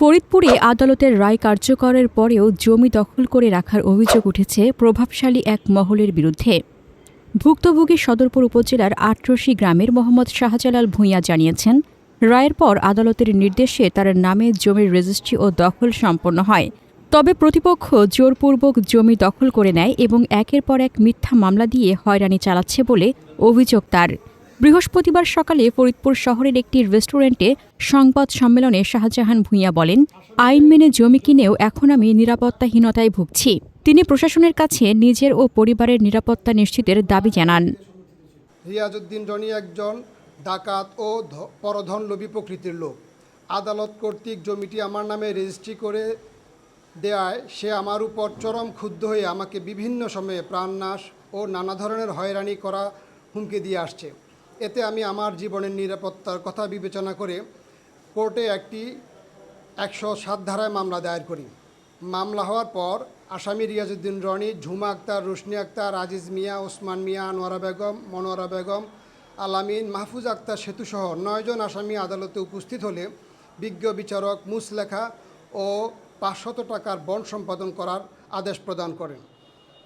ফরিদপুরে আদালতের রায় কার্যকরের পরেও জমি দখল করে রাখার অভিযোগ উঠেছে প্রভাবশালী এক মহলের বিরুদ্ধে। ভুক্তভোগী সদরপুর উপজেলার আটরশি গ্রামের মোহাম্মদ শাহজালাল ভূঁইয়া জানিয়েছেন, রায়ের পর আদালতের নির্দেশে তার নামে জমির রেজিস্ট্রি ও দখল সম্পন্ন হয়। তবে প্রতিপক্ষ জোরপূর্বক জমি দখল করে নেয় এবং একের পর এক মিথ্যা মামলা দিয়ে হয়রানি চালাচ্ছে বলে অভিযোগ তার। বৃহস্পতিবার সকালে ফরিদপুর শহরের একটি রেস্টুরেন্টে সংবাদ সম্মেলনে শাহজাহান ভূঁইয়া বলেন, আইন মেনে জমি কিনেও এখন আমি নিরাপত্তাহীনতায় ভুগছি। তিনি প্রশাসনের কাছে নিজের ও পরিবারের নিরাপত্তা নিশ্চিতের দাবি জানান। রিয়াজউদ্দিন রনি একজন ডাকাত ও পরধন লোভী প্রকৃতির লোক। আদালত কর্তৃক জমিটি আমার নামে রেজিস্ট্রি করে দেয়ায় সে আমার উপর চরম ক্ষুব্ধ হয়ে আমাকে বিভিন্ন সময়ে প্রাণনাশ ও নানা ধরনের হয়রানি করা হুমকি দিয়ে আসছে। এতে আমি আমার জীবনের নিরাপত্তার কথা বিবেচনা করে কোর্টে একটি একশো সাত ধারায় মামলা দায়ের করি। মামলা হওয়ার পর আসামি রিয়াজউদ্দিন রনি, ঝুমা আক্তার, রোশনি আক্তার, আজিজ মিয়া, ওসমান মিয়া, আনোয়ারা বেগম, মনোয়ারা বেগম, আলামিন, মাহফুজ আক্তার সেতুসহ নয়জন আসামি আদালতে উপস্থিত হলে বিজ্ঞ বিচারক মুসলেখা ও পাঁচশত টাকার বন্ড সম্পাদন করার আদেশ প্রদান করেন।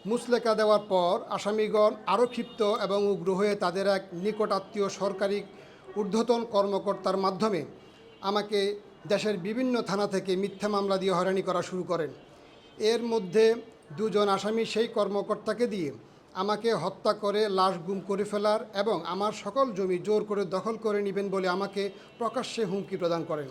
মুসলেখা দেওয়ার পর আসামিগণ আরও ক্ষিপ্ত এবং উগ্র হয়ে তাদের এক নিকটাত্মীয় সরকারি ঊর্ধ্বতন কর্মকর্তার মাধ্যমে আমাকে দেশের বিভিন্ন থানা থেকে মিথ্যা মামলা দিয়ে হয়রানি করা শুরু করেন। এর মধ্যে দুজন আসামি সেই কর্মকর্তাকে দিয়ে আমাকে হত্যা করে লাশ গুম করে ফেলার এবং আমার সকল জমি জোর করে দখল করে নেবেন বলে আমাকে প্রকাশ্যে হুমকি প্রদান করেন।